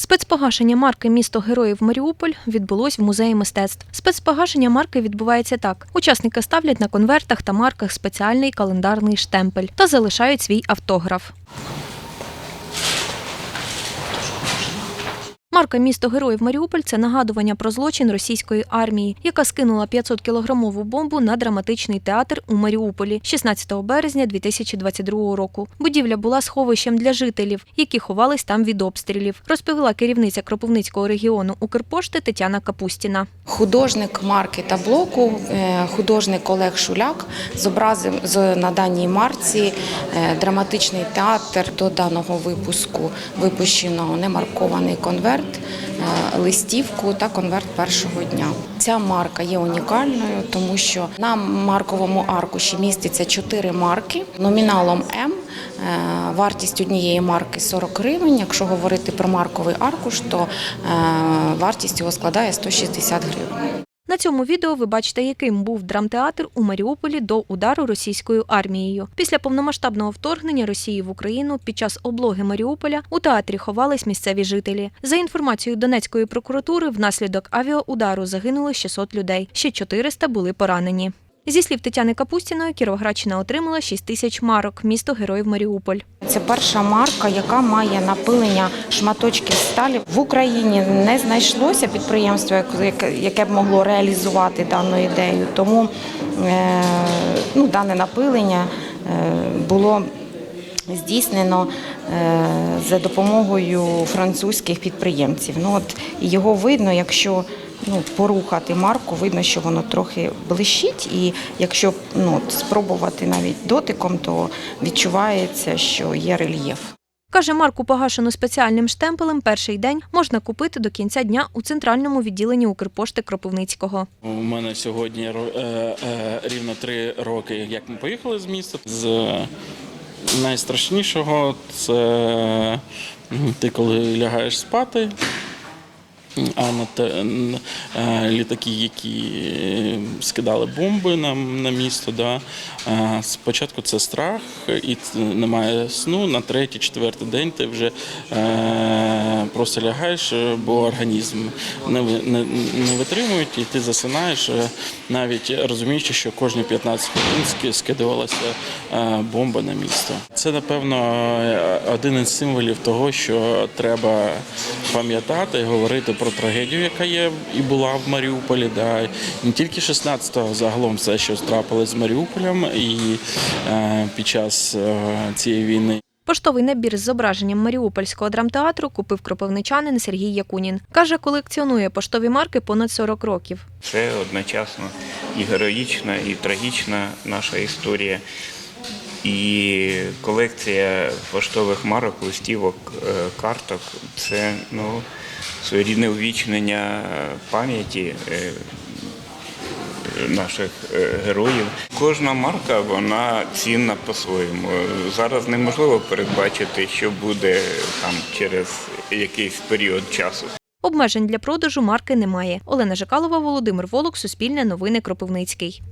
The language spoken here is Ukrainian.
Спецпогашення марки Місто Героїв Маріуполь відбулось в музеї мистецтв. Спецпогашення марки відбувається так: учасники ставлять на конвертах та марках спеціальний календарний штемпель та залишають свій автограф. Марка Місто Героїв Маріуполь це нагадування про злочин російської армії, яка скинула 500-кілограмову бомбу на драматичний театр у Маріуполі 16 березня 2022 року. Будівля була сховищем для жителів, які ховались там від обстрілів, розповіла керівниця Кропивницького регіону Укрпошти Тетяна Капустіна. Художник марки та блоку, е, художник Олег Шуляк зобразив на даній марці е, драматичний театр до даного випуску випущено немаркований конверт, листівку та конверт першого дня. Ця марка є унікальною, тому що на марковому аркуші міститься чотири марки номіналом М. Е, Вартість однієї марки 40 гривень. Якщо говорити про марковий аркуш, то е, вартість його складає 160 гривень. На цьому відео ви бачите, яким був драмтеатр у Маріуполі до удару російською армією. Після повномасштабного вторгнення Росії в Україну під час облоги Маріуполя у театрі ховались місцеві жителі. За інформацією Донецької прокуратури, внаслідок авіаудару загинули 600 людей, ще 400 були поранені. Зі слів Тетяни Капустіної, Кіровоградщина отримала 6 тисяч марок, місто Героїв Маріуполь. Це перша марка, яка має напилення шматочків сталі. В Україні не знайшлося підприємства, яке- яке б могло реалізувати дану ідею. Тому е, ну, дане напилення е, було здійснено е, за допомогою французьких підприємців. Ну, от його видно, якщо ну, порухати марку, видно, що воно трохи блищить, і якщо ну, спробувати навіть дотиком, то відчувається, що є рельєф. Каже, марку погашену спеціальним штемпелем перший день можна купити до кінця дня у центральному відділенні Укрпошти Кропивницького. У мене сьогодні ро- е, е, рівно три роки, як ми поїхали з міста. З найстрашнішого це ти коли лягаєш спати. А на те, е, літаки, які е, скидали бомби на, на місто, да, е, спочатку це страх, і немає сну. На третій, четвертий день ти вже е, просто лягаєш, е, бо організм не, не, не витримують, і ти засинаєш, е, навіть розуміючи, що кожні 15 хвилин скидувалася е, бомба на місто. Це, напевно, один із символів того, що треба пам'ятати говорити про трагедію, яка є і була в Маріуполі. Да. Не тільки 16-го, загалом все, що трапилось з Маріуполем і під час цієї війни. Поштовий набір з зображенням Маріупольського драмтеатру купив кропивничанин Сергій Якунін. Каже, колекціонує поштові марки понад 40 років. Це одночасно і героїчна, і трагічна наша історія. І колекція поштових марок, листівок, е, карток це ну, своєрідне увічнення пам'яті е, наших е, героїв. Кожна марка вона цінна по-своєму. Зараз неможливо передбачити, що буде там через якийсь період часу. Обмежень для продажу марки немає. Олена Жикалова, Володимир Волок, Суспільне новини Кропивницький.